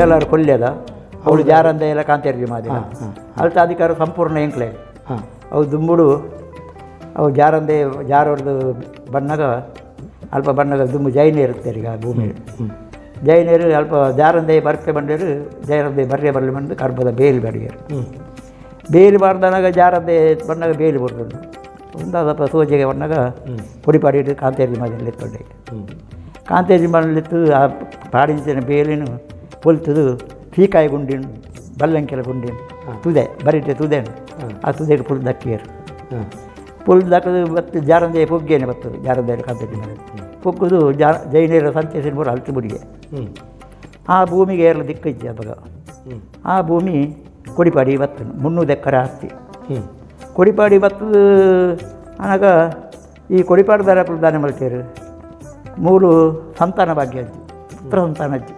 ತೇಲಾರು ಕೊಲ್ಯದ ಅವಳು ಜಾರಂದ ಎಲ್ಲ ಕಾಂತೇರ್ಜಿ ಮಾದಿನ? ಅಲ್ತ ಅಧಿಕಾರ ಸಂಪೂರ್ಣ ಎಂಕ್ಲೆ. ಅವು ದುಂಬುಡು ಅವು ಜಾರಂದೆ ಜಾರೋರ್ದು ಬಣ್ಣಗ ಅಲ್ಪ ಬಣ್ಣಗ ದುಂಬು ಜೈನ ಇರುತ್ತೆ ಈಗ ಭೂಮಿ. ಜೈನೇರು ಅಲ್ಪ ಜಾರಂದೆ ಬರ್ತೆ ಬಂಡರು ಜೈರಂದೆ ಬರ್ರೆ ಬರಲಿ ಬಂದು ಕರ್ಬದ ಬೇಲಿ ಬಡಿಯರು ಬೇಲ್ ಬಾರ್ದನಾಗ ಜಾರಂದೆ ಬಣ್ಣಗ ಬೇಲಿ ಬರ್ತದೆ ಒಂದಾದಪ್ಪ ಸೋಜೆಗೆ ಬಣ್ಣಗ ಪುಡಿ ಪಾಡಿಟ್ಟು ಕಾಂತೇರಿ ಮನೆಯಲ್ಲಿ ಎತ್ತೊಂಡೆ ಹ್ಞೂ ಕಾಂತೇರಿ ಮನೆಯಲ್ಲಿತ್ತು ಆ ಪಾಡಿಂಚಿನ ಬೇಲಿನು ಪೊಲ್ತದು ಫೀಕಾಯಿ ಗುಂಡಿನ ಬಲ್ಲಂಕೆಲ ಗುಂಡಿನ ತುದೆ ಬರಿಟೆ ತುದೆನು. ಆ ತುದೆ ಪುಲ್ ದಕ್ಕಿಯರು ಪುಲ್ ದಕ್ಕದು ಬತ್ತು ಜಾರಂದೆ ಪುಗ್ಗೇನೆ ಬರ್ತದೆ ಜಾರಂದೆ ಮನೆ ಪುಗ್ಗುದು ಜಾ ಜೈನರ ಸಂತೇಶನ ಪೂರ ಅಲ್ತು ಬುಡಿಗೆ ಆ ಭೂಮಿಗೆ ಏರಲು ದಿಕ್ಕು ಇಜ್ಜಿ ಅವಾಗ ಆ ಭೂಮಿ ಕೊಡಿಪಾಡಿ ಬತ್ತನು ಮುನ್ನೂರು ಎಕರೆ ಆಸ್ತಿ. ಕೊಡಿಪಾಡಿ ಬತ್ತದು ಆನಾಗ ಈ ಕೊಡಿಪಾಡು ದಾರ ದಾನ ಮಲ್ತೇರು ಮೂರು ಸಂತಾನ ಭಾಗ್ಯ ಅಜ್ಜಿ ಪುತ್ರ ಸಂತಾನ ಅಜ್ಜಿ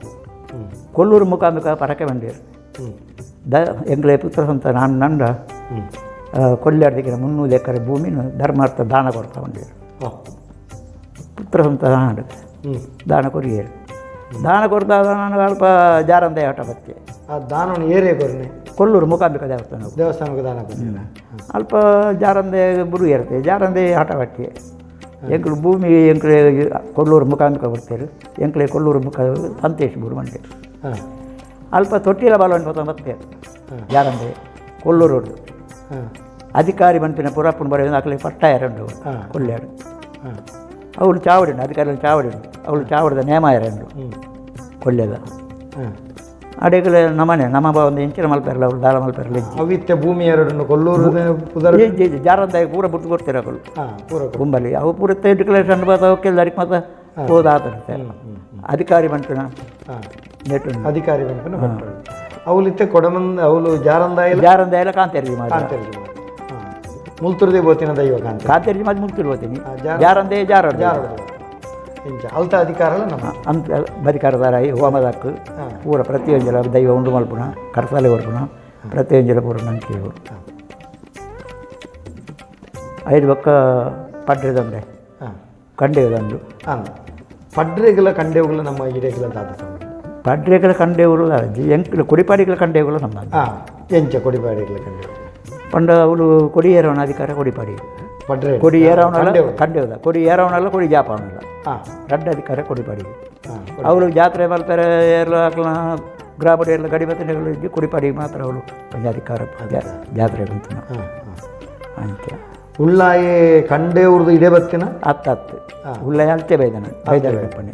ಕೊಲ್ಲೂರು ಮುಖಾಮುಖ ಪರಕೆ ಹ್ಞೂ ದ ಎಂಗ್ಲೆ ಪುತ್ರ ಸಂತ ನಾನು ನಂಡ ಕೊಲ್ಲಾಡ್ದಿಗೆ ಮುನ್ನೂರು ಎಕರೆ ಭೂಮಿನ ಧರ್ಮಾರ್ಥ ದಾನ ಕೊಡ್ತಾ ಬಂಡೇರು ಓ ಪುತ್ರ ಸಂತ ಹ್ಞೂ ದಾನ ಕೊರಿಯೇರು ದಾನ ಕೊಡ್ತಾ ನಾನು ಅಲ್ಪ ಜಾರಂದ ಆಟ ಬತ್ತೆ. ಆ ದಾನ ಏರಿಯ ಕೊರ್ನೆ ಕೊಲ್ಲೂರು ಮುಖಾಂಬಿಕ ದೇವಸ್ಥಾನ ದೇವಸ್ಥಾನಕ್ಕೆ ದಾನ ಅಲ್ಪ ಜಾರಂದೆ ಬುರು ಏರುತ್ತೆ. ಜಾರಂದೆ ಆಟ ಬಟ್ಟೆ ಎಂಕ್ಳು ಭೂಮಿ ಎಂಕ್ಲೆ ಕೊಲ್ಲೂರು ಮುಖಾಂಬಿಕ ಬರ್ತಾರೆ ಎಂಕ್ಲೆ ಕೊಲ್ಲೂರು ಮುಖ ಸಂತೇಶ್ ಗುರು ಮಂಡೆ ಹಾಂ ಅಲ್ಪ ತೊಟ್ಟಿಲ ಬಾಲವನ್ನು ಪೋತ ಮತ್ತೆ? ಜಾರಂದೆ ಕೊಲ್ಲೂರು ಹಾಂ ಅಧಿಕಾರಿ ಬಂತಿನ ಪುರಪ್ಪನ ಬರೆಯೋದು ಅಕ್ಲೆ ಪಟ್ಟ ಎರಡು ಹಾಂ ಕೊಲ್ಲಾಡು ಅವಳು ಚಾವಡಿ ಅಧಿಕಾರಿ ಚಾವಡಿ ಅವಳು ಚಾವಡಿದ ನೇಮ ಎರಡು ಹ್ಞೂ ಕೊಲ್ಲೆದ ಅಡೆಗಳ ನಮನೆ ನಮ್ಮ ಒಂದು ಇಂಚಿನ ಮಲ್ಪೆರಲ್ಲ ಅವಳು ದಾಳ ಮಲ್ಪೆರಲ್ಲ ಅವಿತ್ಯ ಭೂಮಿ ಎರಡನ್ನು ಕೊಲ್ಲೂರು ಜಾರಂದಾಗಿ ಪೂರ ಬಿಟ್ಟು ಕೊಡ್ತೀರ ಅವಳು. ಪೂರ ಕುಂಬಲಿ ಅವು ಪೂರ ಬಾತ ಅವಕ್ಕೆಲ್ಲ ಅದಕ್ಕೆ ಮತ್ತೆ ಹೋದಾತಂತೆ ಅಧಿಕಾರಿ ಬಂಟಣ ನೆಟ್ಟು ಅಧಿಕಾರಿ ಬಂಟನ ಅವಳು ಅವಲಿತ್ತೆ ಕೊಡಮಂದ ಅವಳು ಜಾರಂದಾಯಿಲ್ಲ ಜಾರಂದ ಎಲ್ಲ ಕಾಂತೇರಿ ಮಾಡಿ ಕಾಂತೇರಿ ಮುಲ್ತುರ್ದೆ ಬೋತಿನ ದೈವ ಕಾಂತ ಕಾಂತೇರಿ ಮಾಡಿ ಮುಲ್ತುರ್ ಬೋತೀನಿ. ಜಾರ- ಜಾರಂದೆ ಜಾರ ಇಂಚ ಅಲ್ತ ಅಧಿಕಾರಲ್ಲ ನಮ್ಮ ಅಂತ ಬದಿಕಾರದಾರ ಹೋಮದಾಕು ಪೂರ ಪ್ರತಿಯೊಂಜಲ ದೈವ ಉಂಡು ಮಲ್ಪುಣ ಕರ್ಸಾಲೆ ಹೊರ್ಪುಣ ಪ್ರತಿಯೊಂಜಲ ಪೂರ ನಂಬಿಕೆ ಐದು ಪಕ್ಕ ಪಡ್ರಿದಂಡೆ ಹಾಂ. ಕಂಡೆದಂಡು ಹಾಂ. ಪಡ್ರೆಗಳ ಕಂಡೆವುಗಳ ನಮ್ಮ ಇಡೆಗಳ ದಾದ ಪಡ್ರೆಗಳ ಅಜ್ಜಿ ಎಂಕ್ಲು ಕೊಡಿಪಾಡಿಗಳ ಕಂಡೆಗಳು ನಮ್ಮ ಹಾಂ. ಎಂಚ ಕೊಡಿಪಾಡಿಗಳ ಕಂಡೆ ಪಂಡ ಅವಳು ಕೊಡಿ ಏರವನ ಅಧಿಕಾರ ಕೊಡಿಪಾಡಿ. ಪಡ್ರೆ ಕೊಡಿ ಏರವನಲ್ಲ ಕಂಡೆವುದ ಕೊಡಿ ಏರವನಲ್ಲ ಕೊಡಿ ಜಾಪವನಲ್ಲ ಹಾಂ ರಡ್ಡ ಅಧಿಕಾರ ಕೊಡಿಪಾಡಿ. ಅವಳು ಜಾತ್ರೆ ಬರ್ತಾರೆ ಎಲ್ಲ ಹಾಕ್ಲ ಗ್ರಾಮದ ಎಲ್ಲ ಗಡಿ ಇದ್ದು ಕುಡಿಪಾಡಿ ಮಾತ್ರ ಅವಳು ಅಧಿಕಾರ ಜಾತ್ರೆ ಬಂತು. ಹಾಂ ಹಾಂ. ಅಂತ ಉಳ್ಳಾಯೆ ಕಂಡೆವ್ರದ್ದು ಇದೆ ಬತ್ತಿನ? ಹತ್ತು ಹತ್ತು. ಉಳ್ಳಾಯಿ ಅಲ್ತೆ ಬೈದನ. ಬೈದರ ಕಂಪನಿ.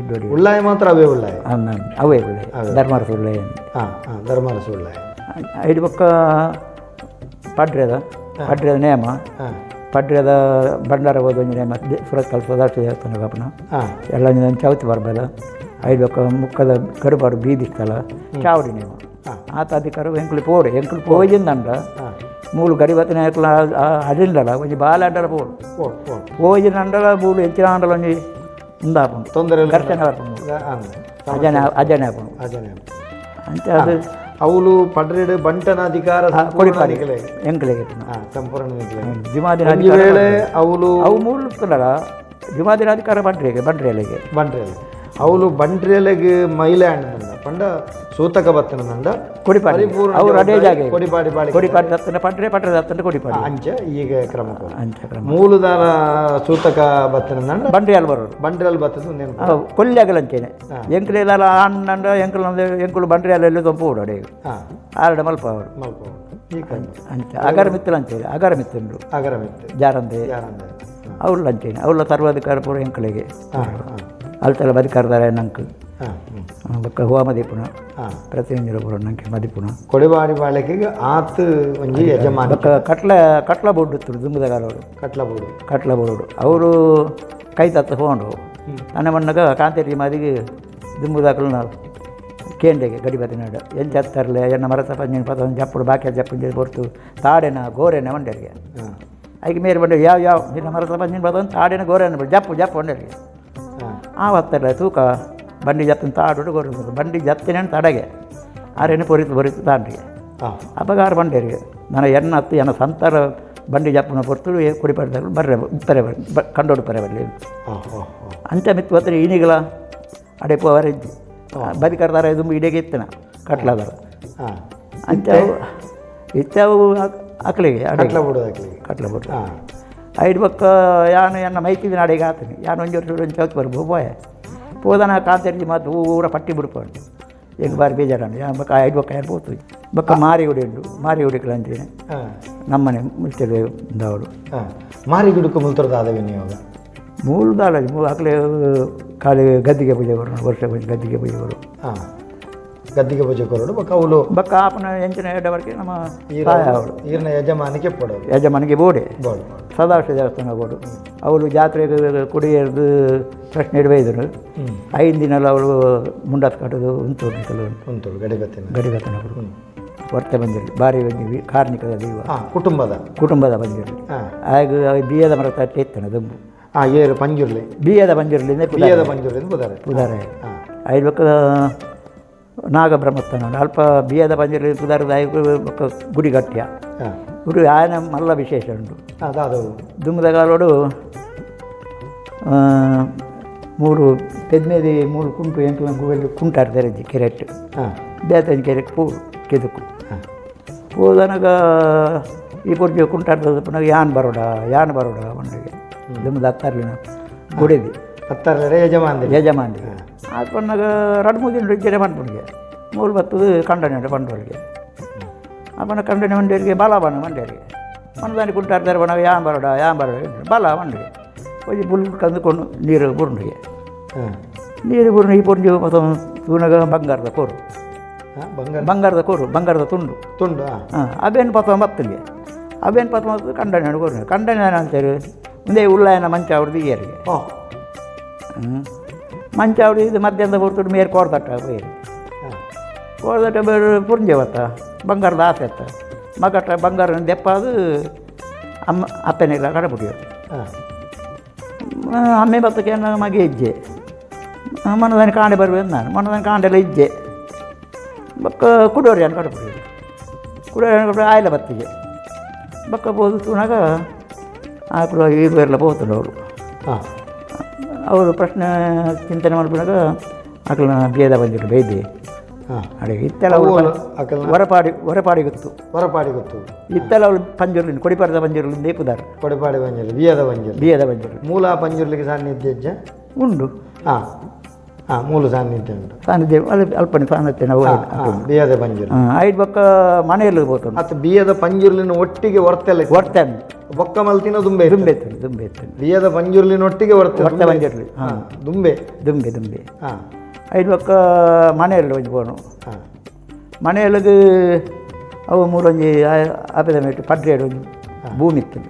ಇಡ್ಡೋಡಿ ಉಳ್ಳಾಯ ಮಾತ್ರ ಅವೇ ಉಳ್ಳಾಯ? ಅವೇ ಉಳ್ಳಾಯಿ. ಧರ್ಮಾರ್ಥ ಉಳ್ಳಾಯಿ. ಹಾಂ ಹಾಂ ಧರ್ಮಾರಸ ಉಳ್ಳಾಯ. ಐದು ಪಕ್ಕ ಪಡ್ರೆದ. ಪಡ್ರೆದ ನೇಮ. ಪಡ್ರೆದ ಭಂಡಾರ ಹೋದ ನೇಮ ಸುರತ್ ಕಲ್ಪ ಸದಾಶಿವ ದೇವಸ್ಥಾನ ಕಪ್ಪನ ಎಲ್ಲ ಚೌತಿ ಬರ್ಬೇಲ ಐದು ಪಕ್ಕ ಮುಕ್ಕದ ಕರುಬಾರು ಬೀದಿ ಸ್ಥಳ ಚಾವಡಿ ನೇಮ. ಆತ ಅಧಿಕಾರ ಎಂಕ್ಲು ಪೋರಿ ಎಂಕ್ಲು ಹಾಂ. ಮೂಲು ಗಡಿ ಬತ್ತನೆ ಆ ಅದಿಂಡಲ ಒಂಜಿ ಬಾಲ ಅಡ್ಡಲ ಓಡ್ ಪೋಜಿನ ಅಂಡಲ ಮೂಲು ಹೆಚ್ಚಿನ ಅಂಡಲ ಒಂಜಿ ಮುಂದಾಪುಂಡು ತೊಂದರೆ ಘರ್ಷಣೆ ಹಾಂ ಅಜನೆ ಅಜನೆ ಹಾಪುಂಡು ಅಜನೆ ಅಂತ ಅದು ಅವಳು ಪಡ್ರೆಡ್ ಬಂಟನ ಅಧಿಕಾರ ಸಂಪೂರ್ಣ ಎಂಕ್ಲೆಗೆ ಹಾಂ ಸಂಪೂರ್ಣ ನಿಖಿಲೆ. ಜುಮಾದಿನ ಅಧಿಕಾರ ಅವಳು ಅವು ಮೂಲು ಇರ್ತದಲ್ಲ ಜುಮಾದಿನ ಅಧಿಕಾರ ಬಂಡ್ರಿಗೆ ಬಂಟ್ರೆಲೆಗೆ ಬಂಟ್ರೆಲೆ ಅವಳು ಬಂಟ್ರೆಲೆಗೆ ಮೈಲೆ ಹಣ್ಣಂದ ಪಂಡ ಸೂತಕ ಬತ್ತನಂದ ಕೊಡಿಪಾಡಿ. ಪರಿಪೂರ್ಣ ಅವ್ರು ಅದೇ ಜಾಗ ಕೊಡಿಪಾಡಿ ಬಾಳಿ ಕೊಡಿಪಾಡಿ. ದತ್ತನ ಪಡ್ರೆ ಪಟ್ರೆ ದತ್ತನ ಕೊಡಿಪಾಡಿ. ಅಂಚ ಈಗ ಕ್ರಮ. ಅಂತ ಕ್ರಮ. ಮೂಲದಾರ ಸೂತಕ ಬತ್ತನಂದ ಬಂಡ್ರಿಯಲ್ಲಿ ಬರೋರು ಬಂಟ್ರೆಲ್ ಬತ್ತದ ನೆನಪು. ಅವು ಕೊಲ್ಲಿಯಾಗಲಂಚೇನೆ ಎಂಕ್ಲೆಲ್ಲ ಹಣ್ಣಂಡ ಎಂಕಲ್ ಎಂಕುಲು ಬಂಡ್ರಿಯಲ್ಲಿ ತೊಂಪು ಓಡಾಡಿ ಆರಡ ಮಲ್ಪ ಅವರು. ಮಲ್ಪ ಅಂತ ಅಗರ ಮಿತ್ತಲು ಅಂತೇಳಿ ಅಗರ ಮಿತ್ತುಂಡು ಅಗರ ಮೆತ್ತೆ. ಜಾರಂದೆ. ಯಾರಂದ ಅವ್ರು ಲಂಚೇನೆ ಅವ್ರ ಸರ್ವಾಧಿಕಾರ ಪೂರ ಎಂಕಲಿಗೆ ಹಾಂ ಹಾಂ. ಅಲ್ತೆಲ್ಲ ಬದುಕಾರ್ದಾರೆ ನಂಕು ಹಾಂ ಹ್ಞೂ ಬೊಕ್ಕ ಹೋಮ ಮದಿಪುಣ ಹಾಂ ಪ್ರತಿಯೊಂದು ಪೂರ ನಂಗೆ ಮದಿಪುಣ ಕೊಡಿಬಾಡಿ ಬಾಳಿಕೆಗೆ ಆತ್ ಒಂಜಿ ಯಜಮಾನ ಬೊಕ್ಕ ಕಟ್ಲ ಕಟ್ಲ ಬೋರ್ಡು ದುಂಬುದಗಾರವರು ಕಟ್ಲ ಬೂಡು ಕಟ್ಲ ಬೋರ್ಡು ಅವರು ಕೈ ತತ್ತ ಹೋಂಡು ನನ್ನ ಮಣ್ಣಗ ಕಾಂತೇರಿ ಮಾದಿಗೆ ದುಂಬುದಾಕಲು ನಾವು ಕೇಂಡೆಗೆ ಗಡಿಬದಿ ನಾಡು ಏನು ಚತ್ತರ್ಲೆ ಎನ್ನ ಮರಸ ಪಂಜಿನ ಪದ ಜಪ್ಪುಡು ಬಾಕಿ ಜಪ್ಪು ಬರ್ತು ತಾಡೆನ ಗೋರೆನ ಮಂಡ್ಯರಿಗೆ ಹಾಂ ಐಗೆ ಮೇರೆ ಬಂಡೆ ಯಾವ ಯಾವ ನಿನ್ನ ಮರಸ ಪಂಜಿನ ಪದ ತಾಡೆನ ಗೋರೆನ ಬಿಡು ಜಪ್ಪು ಜಪ್ಪು ಮಂಡ್ಯರಿಗೆ ಹಾಂ ಆ ಹೊತ್ತಲ್ಲ ತೂಕ ಬಂಡಿ ಜತ್ತಿನ ತಾಡು ಗೋರೆ ಬಂಡಿ ಜತ್ತಿನ ತಡಗೆ ಆರೇನು ಪೊರಿತು ಬರಿತು ತಾಂಡ್ರಿಗೆ. ಆ ಅಪಗಾರ ಬಂಡೇರಿಗೆ. ನನ್ನ ಎಣ್ಣೆ ಹತ್ತು ಎನ್ನ ಸಂತರ ಬಂಡಿ ಜಪ್ಪನ ಪೊರ್ತು ಕುಡಿಪಡ್ದಾಗ ಬರ್ರೆ ಉತ್ತರೆ ಬ ಕಂಡೋಡು ಪರೆ ಬರಲಿ ಅಂಚ ಮಿತ್ತು ಹತ್ರ ಈನಿಗಳ ಅಡೆ ಪೋವರ ಇದ್ದು ಬದಿಕರ್ದಾರ ಇದು ಇಡೆಗೆ ಇತ್ತನ ಕಟ್ಲಾದಾರ ಹಾಂ. ಅಂಚ ಅವು ಇತ್ತವು ಅಕ್ಲಿಗೆ ಅಡಕ್ಲ ಕಟ್ಲ ಅಕ್ಲಿಗೆ. ಕಟ್ಲ ಬಿಟ್ಟು ಬಕ್ಕ ಯಾನು ಎನ್ನ ಮೈತಿವಿ ನಾಡಿಗೆ ಆತನಿ. ಯಾನು ಒಂಜಿ ವರ್ಷ ಒಂದು ಚೌಕ್ ಬರ್ಬೋ ಬೋಯ ಪೋದನ ಕಾಂತರ್ಜಿ ಮಾತು ಊರ ಪಟ್ಟಿ ಬಿಡ್ಕೊಂಡು. ಹೆಂಗೆ ಬಾರಿ ಬೇಜಾರಣ್ಣ ಯಾ ಬಕ್ಕ ಐದು ಬಕ್ಕ ಯಾರು ಪೋತು ಬಕ್ಕ ಮಾರಿ ಹುಡಿಂಡು ಮಾರಿ ಹುಡುಕಲು ಅಂತೀನಿ ನಮ್ಮನೆ ಮುಚ್ಚಲು ಅವಳು ಹಾಂ. ಮಾರಿ ಗಿಡಕ್ಕೆ ಮುಲ್ತರದಾದವಿ ನೀವು ವಿನಿಯೋಗ ಮೂರು ಆಕಲೆ ಖಾಲಿ ಗದ್ದಿಗೆ ಪೂಜೆ ಬರೋಣ ವರ್ಷ ಗದ್ದಿಗೆ ಪೂಜೆ ಬರು. ಹಾಂ. ಗದ್ದಿಗೆ ಪೂಜೆ ಕೊರಡು ಬೊಕ್ಕ ಅವಳು ಬಕ್ಕ ಆಪನ ಎಂಚಿನ ಎಡ್ಡವರೆಗೆ ನಮ್ಮ ಅವಳು ಈರ್ನ ಯಜಮಾನಿಕೆ ಪಡೋರು ಯಜಮಾನಿಗೆ ಬೋಡೆ. ಬೋಡು ಸದಾಶಿವ ದೇವಸ್ಥಾನ ಬೋಡು. ಅವಳು ಜಾತ್ರೆಗೆ ಕುಡಿಯರ್ದು ಪ್ರಶ್ನೆ ಇಡಬೇಕಿದ್ರು ಹ್ಞೂ ಐದು ದಿನ ಅವಳು ಮುಂಡಾಸ್ ಕಟ್ಟೋದು ಉಂಟು ಉಂಟು ಗಡಿಗತ್ತಿನ ಗಡಿಗತನ ಅವರು ಹೊರತೆ ಬಂದಿರಲಿ ಭಾರಿ ಬಂದಿವಿ ಕಾರ್ಮಿಕದ ದೈವ. ಕುಟುಂಬದ. ಕುಟುಂಬದ ಬಂದಿರಲಿ ಆಗ ಬಿಯದ ಮರ ತಟ್ಟೆ ಇತ್ತನ ದುಂಬು. ಹಾಂ ಏರು ಪಂಜುರ್ಲಿ. ಬಿಯದ ಪಂಜುರ್ಲಿಂದ ಬಿಯದ ಪಂಜುರ್ಲಿಂದ ಪುದಾರೆ ಹಾಂ. ಐದು ಬಕ್ಕ ನಾಗ ಬ್ರಹ್ಮಸ್ಥಾನ ಅಲ್ಪ ಬಿಯದ ಬಂದಿರಲಿ ಸುಧಾರದಾಯ ಗುಡಿ ಗಟ್ಟಿಯ ಗುಡಿ ಆಯನ ಮಲ್ಲ ವಿಶೇಷ ಉಂಟು. ಅದು ದುಮ್ಮದ ಕಾಲೋಡು ಆ, ಮೂರು ಪೆದ್ಮೇದಿ ಮೂರು ಕುಂಟು ಎಂಟು ಗುವೆಲ್ಲಿ ಕುಂಟಾರ ತೆರೆಜಿ ಕೆರೆಟ್. ಬೇತನ ಕೆರೆ ಪೂ ಕೆದಕು. ಹೋದನಾಗ ಈ ಪುರ್ಜಿ ಕುಂಟಾಡ್ತದ ಪುನಃ ಯಾನ್ ಬರೋಡ ಯಾನ್ ಬರೋಡ ಮಂಡಿಗೆ ದುಮ್ಮದ ಹತ್ತರ್ಲಿನ ಗುಡಿದಿ. ಹತ್ತಾರರೆ ಯಜಮಾನ್ರಿ ಯಜಮಾನಿ ಅದು ಪನ್ನಾಗ ಎರಡು ಮೂರು ದಿನ ರಿಜ್ಜನೆ ಮಂಡ್ಪುಣಿಗೆ ಮೂಲ ಬತ್ತದು ಕಂಡನೆ ಉಂಟು ಬಂಡವಳಿಗೆ ಅಪ್ಪನ ಕಂಡನೆ ಮಂಡ್ಯರಿಗೆ ಬಲ ಬಣ್ಣ ಮಂಡ್ಯರಿಗೆ ಮನದಾನಿ ಕುಂಟಾಡ್ತಾರೆ ಬಣ್ಣ ಯಾನ್ ಬರೋಡ ಯಾನ್ ಬರೋಡ ಬಲ ಮಂಡಿಗೆ ಒಂಜಿ ಬುಲ್ ಕಂದುಕೊಂಡು ನೀರು ಬುರುಂಡಿಗೆ ಹಾಂ ನೀರು ಬುರುಂಡು ಈ ಪುರ್ಜಿ ಮತ್ತು ತೂನಗ ಬಂಗಾರದ ಕೋರು ಹಾಂ ಬಂಗಾರ ಬಂಗಾರದ ಕೋರು ಬಂಗಾರದ ತುಂಡು ತುಂಡು ಹಾಂ ಹಾಂ ಅಬೇನು ಪತ್ತ ಮತ್ತಲ್ಲಿ ಅಬೇನು ಪತ್ತ ಮತ್ತು ಕಂಡನೆ ಕೊಡು ಕಂಡನೆ ಅಂತಾರೆ ಮುಂದೆ ಉಳ್ಳಾಯನ ಮಂಚ ಅವ್ರದ್ದು ಈಯರಿಗೆ ಓ ಹ್ಞೂ ಮಂಚ ಅವ್ರು ಇದು ಮಧ್ಯಾಹ್ನದ ಹೊರತು ಮೇರೆ ಕೋರ್ದಟ್ಟ ಬೇರೆ ಹಾಂ ಕೋರ್ದಟ್ಟ ಬೇರೆ ಪುಂಜೆ ಬತ್ತ ಬಂಗಾರದ ಆಸೆ ಅತ್ತ ಮಗಟ್ಟ ಬಂಗಾರ ದೆಪ್ಪ ಅದು ಅಮ್ಮ ಅಪ್ಪನಿಲ್ಲ ಕಡಪುಡಿಯೋರು ಹಾಂ ಅಮ್ಮೆ ಬತ್ತಕ್ಕೆ ನನ್ನ ಮಗೆ ಹೆಜ್ಜೆ ಮನದಾನಿ ಕಾಂಡೆ ಬರುವುದು ನಾನು ಮನದಾನಿ ಕಾಂಡೆಲ್ಲ ಇಜ್ಜೆ ಬಕ್ಕ ಕುಡೋರಿ ಅನ್ನು ಕಡಪುಡಿಯೋರು ಕುಡೋರಿ ಅನ್ನು ಆಯ್ಲ ಬತ್ತಿಗೆ ಬಕ್ಕ ಬೋದು ತುಣಾಗ ಆಕಳು ಈಗ ಎಲ್ಲ ಹೋಗ್ತಾರೆ ಅವರು ಹಾಂ ಅವರು ಪ್ರಶ್ನೆ ಚಿಂತನೆ ಮಾಡ್ಬಿಡಾಗ ಆಕಳನ್ನ ಬೇದ ಬಂದಿರು ಬೈದಿ ಹಾಂ. ಅಡಿಗೆ ಇತ್ತೆಲ್ಲ ಅವ್ಳು ಹೊರಪಾಡಿ ಹೊರಪಾಡಿ ಗೊತ್ತು. ಹೊರಪಾಡಿ ಗೊತ್ತು. ಇತ್ತೆಲ್ಲ ಅವಳು ಪಂಜುರ್ಲಿನ ಕೊಡಿಪಾಡದ ಪಂಜುರ್ಲಿನ ದೇಪುದಾರ ಕೊಡಿಪಾಡಿ ಪಂಜುರ್ಲಿ ಬಿಯದ ಪಂಜುರ್ಲಿ. ಬಿಯದ ಪಂಜುರ್ಲಿ. ಮೂಲ ಪಂಜುರ್ಲಿಗೆ ಸಾನ್ನಿಧ್ಯ ಉಂಡು. ಹಾಂ. ಮೂಲ ಸಾನ್ನಿಧ್ಯ ಉಂಟು. ಸಾನ್ನಿಧ್ಯ ಅಲ್ಲಿ ಅಲ್ಪನೆ ಸಾನ್ನಿಧ್ಯ ನಾವು ಬಿಯದ ಪಂಜುರ್ಲಿ ಐದು ಬೊಕ್ಕ ಮನೆಯಲ್ಲಿ ಹೋಗ್ತಾನೆ ಮತ್ತು ಬಿಯದ ಪಂಜಿರ್ಲಿನ ಒಟ್ಟಿಗೆ ಹೊರತೆಲ್ಲ ಹೊರ್ತಾನೆ ಬೊಕ್ಕ ಮಲ್ತಿನ ದುಂಬೆ ದುಂಬೆ ದುಂಬೆ ಬಿಯದ ಪಂಜುರ್ಲಿನ ಒಟ್ಟಿಗೆ ಹೊರತೆ ಹೊರ್ತ ಪಂಜಿರ್ಲಿ ಹಾಂ. ದುಂಬೆ. ದುಂಬೆ ದುಂಬೆ. ಹಾಂ. ಐದು ಬೊಕ್ಕ ಮನೆಯಲ್ಲಿ ಹೋಗಿ ಬೋನು ಹಾಂ. ಮನೆಯೊಳಗೆ ಅವು ಮೂರೊಂಜಿ ಆಪದ ಮೇಟು ಪಡ್ರೇಡು ಭೂಮಿ ಇತ್ತು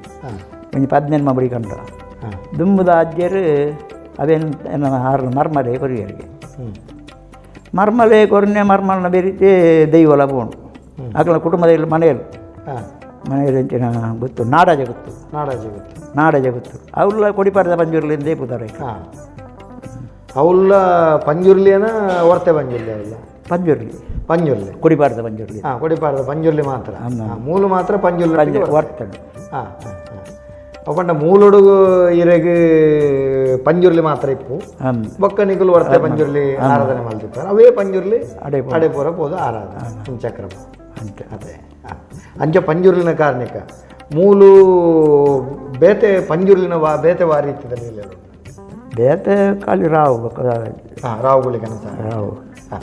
ಒಂದು ಪದ್ನೆಂಟು ಮಬಡಿ ಕಂಡ. ದುಂಬುದ ಅಜ್ಜರು ಅವೇನು ಏನ ಹಾರು ಮರ್ಮಲೆ ಕೊರಿಯರಿಗೆ. ಮರ್ಮಲೆ ಕೊರನೆ ಮರ್ಮಲ್ನ ಬೇರಿತೆ ದೈವಲ ಬೋಣು ಆಕಳ ಕುಟುಂಬದಲ್ಲಿ ಮನೆಯಲ್ಲಿ. ಮನೆಯಲ್ಲಿ ಎಂಚಿನ ಗೊತ್ತು ಜಗತ್ತು ಗೊತ್ತು. ನಾಡ ಗೊತ್ತು. ನಾಡಜ ಗೊತ್ತು. ಅವಲ್ಲ ಕೊಡಿಪಾರದ ಪಂಜೂರ್ಲಿಂದ ದೇಪುತ್ತಾರೆ ಹಾಂ. ಅವಳ ಪಂಜುರ್ಲಿಯನ ಹೊರತೆ ಪಂಜುರ್ಲಿ ಅವಲ್ಲ ಪಂಜುರ್ಲಿ ಪಂಜುರ್ಲಿ ಕೊಡಿಪಾರದ ಪಂಜುರ್ಲಿ ಹಾಂ ಕೊಡಿಪಾರದ ಪಂಜುರ್ಲಿ ಮಾತ್ರ. ಮೂಲ ಮೂಲು ಮಾತ್ರ ಪಂಜುರ್ಲಿ ಪಂಜ ವರ್ತನೆ ಹಾಂ ಹಾಂ ಹಾಂ. ಅಪ್ಪಂಡ ಮೂಲೊಡುಗು ಇರೆಗ್ ಪಂಜುರ್ಲಿ ಮಾತ್ರ ಇಪ್ಪು ಹಾಂ ಬೊಕ್ಕ ನಿಗುಲು ಹೊರತೆ ಪಂಜುರ್ಲಿ ಆರಾಧನೆ ಮಾಡ್ತಿರ್ತಾರೆ ಅವೇ ಪಂಜುರ್ಲಿ ಅಡೆ ಅಡೆ ಪೂರ ಪೋದು ಆರಾಧನೆ ಹಿಂಚಕ್ರಮ ಅಂತ ಅದೇ ಹಾಂ. ಅಂಚ ಪಂಜುರ್ಲಿನ ಕಾರಣಕ್ಕ ಮೂಲು ಬೇತೆ ಪಂಜುರ್ಲಿನ ವಾ ಬೇತೆ ವಾರಿ ಇತ್ತಿದಲ್ಲಿ ಇಲ್ಲ ಬೇತೆ ಖಾಲಿ ರಾವು ಬೊಕ್ಕ ಹಾಂ ರಾವುಗಳಿಗೆ ಕನಸ ರಾವು ಹಾಂ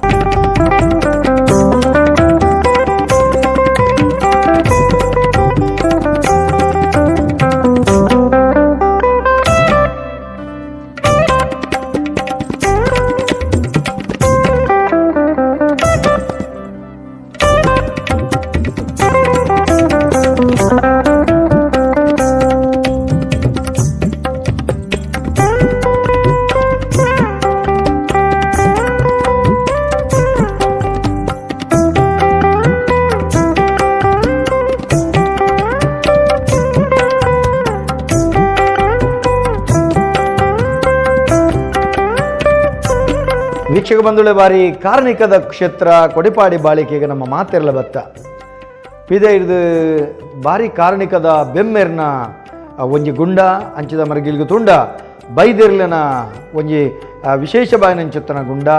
ವೀಕ್ಷಕ ಬಂಧುಳೆ ಬಾರಿ ಕಾರ್ಣಿಕದ ಕ್ಷೇತ್ರ, ಕೊಡಿಪಾಡಿ ಬಾಳಿಕೆಗೆ ನಮ್ಮ ಮಾತೆರಲ ಬತ್ತ. ಪಿದೆ ಇದು ಬಾರಿ ಕಾರ್ಣಿಕದ ಬೆಮ್ಮೆರ್ನ ಒಂಜಿ ಗುಂಡ, ಅಂಚಿದ ಮರಗಿಲ್ಗು ತುಂಡ, ಬೈದಿರ್ಲಿನ ಒಂಜಿ ವಿಶೇಷ ಬಾಯಿನಂಚುತ್ತನ ಗುಂಡ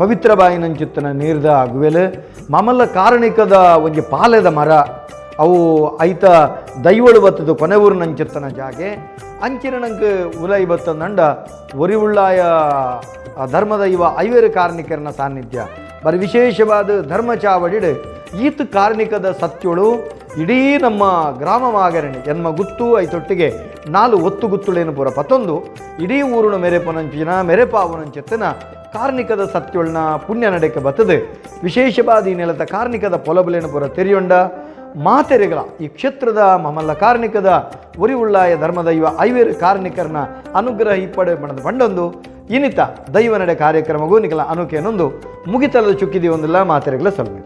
ಪವಿತ್ರ ಬಾಯಿನಂಚುತ್ತನ ನೀರ್ದ ಗುವೆಲು, ಮಮಲ್ಲ ಕಾರ್ಣಿಕದ ಒಂಜಿ ಪಾಲೆದ ಮರ ಅವು ಐತ ದೈವಳು ಬತ್ತದು ಕೊನೆ ನಂಚಿರ್ತನ ಜಾಗೆ. ಅಂಚಿನ ನಂಗೆ ಉಲೈ ಬತ್ತ ಒರಿ ಒರಿವುಳ್ಳಾಯ ಧರ್ಮದೈವ ಐವೇರು ಕಾರ್ಣಿಕರನ ಸಾನ್ನಿಧ್ಯ. ಬರೀ ವಿಶೇಷವಾದ ಧರ್ಮ ಚಾವಡಿಡು. ಈತ ಕಾರ್ಣಿಕದ ಸತ್ಯಳು ಇಡೀ ನಮ್ಮ ಗ್ರಾಮ ಮಾಗರಣೆ ಜನ್ಮ ಗುತ್ತು ಐತೊಟ್ಟಿಗೆ ನಾಲ್ಕು ಒತ್ತು ಗುತ್ತುಳೇನು ಪೂರ ಪತ್ತೊಂದು. ಇಡೀ ಊರುಣ ಮೆರೆಪನಂಚಿನ ಮೆರೆಪಾವನಂಚೆತ್ತನ ಕಾರ್ಣಿಕದ ಸತ್ಯೊಳ್ನ ಪುಣ್ಯ ನಡೆಕೆ ಬತ್ತದೆ. ವಿಶೇಷವಾದ ಈ ನೆಲದ ಕಾರ್ಣಿಕದ ಪೊಲಬಲೇನು ಪುರ ತೆರೆಯೊಂಡ. ಮಾತೆರೆಗಳ ಈ ಕ್ಷೇತ್ರದ ಮಮಲ್ಲ ಕಾರ್ಣಿಕದ ಉರಿವುಳ್ಳಾಯ ಧರ್ಮದೈವ ಐವೇರು ಕಾರ್ಣಿಕರನ್ನ ಅನುಗ್ರಹ ಇಪ್ಪಡೆ ಬಣ್ಣದ ಬಂಡೊಂದು, ಇನಿತ ದೈವ ನಡೆ ಕಾರ್ಯಕ್ರಮಗೂ ನಿಖಲ ಅನುಕೇನೊಂದು ಮುಗಿತಲದ ಚುಕ್ಕಿದಿ ಒಂದಿಲ್ಲ ಮಾತೆರೆಗಳ ಸೊಲ್ಮೆ.